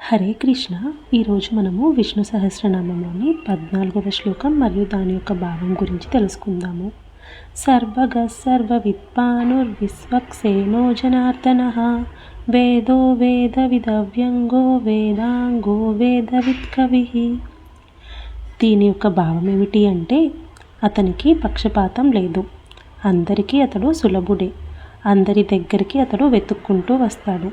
హరే కృష్ణ. ఈరోజు మనము విష్ణు సహస్రనామంలోని పద్నాలుగవ శ్లోకం మరియు దాని యొక్క భావం గురించి తెలుసుకుందాము. సర్వగ సర్వ విశ్వక్సేనో జనార్దన. వేదో వేద విదవ్యంగో వేదాంగో వేదవిత్ కవి దీని యొక్క భావం ఏమిటి అంటే అతనికి పక్షపాతం లేదు. అందరికీ అతడు సులభుడే. అందరి దగ్గరికి అతడు వెతుక్కుంటూ వస్తాడు.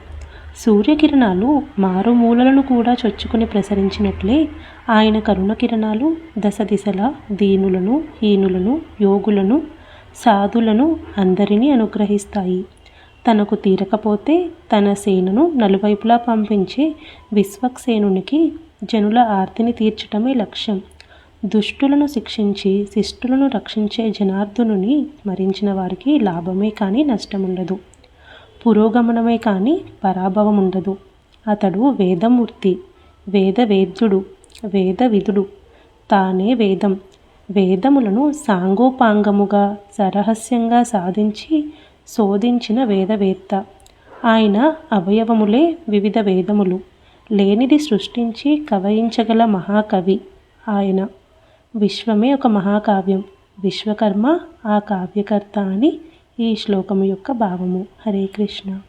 సూర్యకిరణాలు మారుమూలలను కూడా చొచ్చుకుని ప్రసరించినట్లే ఆయన కరుణ కిరణాలు దశ దిశల దీనులను హీనులను యోగులను సాధులను అందరినీ అనుగ్రహిస్తాయి. తనకు తీరకపోతే తన సేనను నలువైపులా పంపించే విశ్వక్సేనునికి జనుల ఆర్తిని తీర్చటమే లక్ష్యం. దుష్టులను శిక్షించి శిష్టులను రక్షించే జనార్దునుని స్మరించిన వారికి లాభమే కానీ నష్టముండదు. పురోగమనమే కానీ పరాభవం ఉండదు. అతడు వేదమూర్తి వేద వేద్యుడు తానే వేదం. వేదములను సాంగోపాంగముగా సరహస్యంగా సాధించి శోధించిన వేదవేత్త. ఆయన అవయవములే వివిధ వేదములు. లేనిది సృష్టించి కవయించగల మహాకవి ఆయన. విశ్వమే ఒక మహాకావ్యం. విశ్వకర్మ ఆ కావ్యకర్త అని ఈ శ్లోకము యొక్క భావము. హరే కృష్ణ.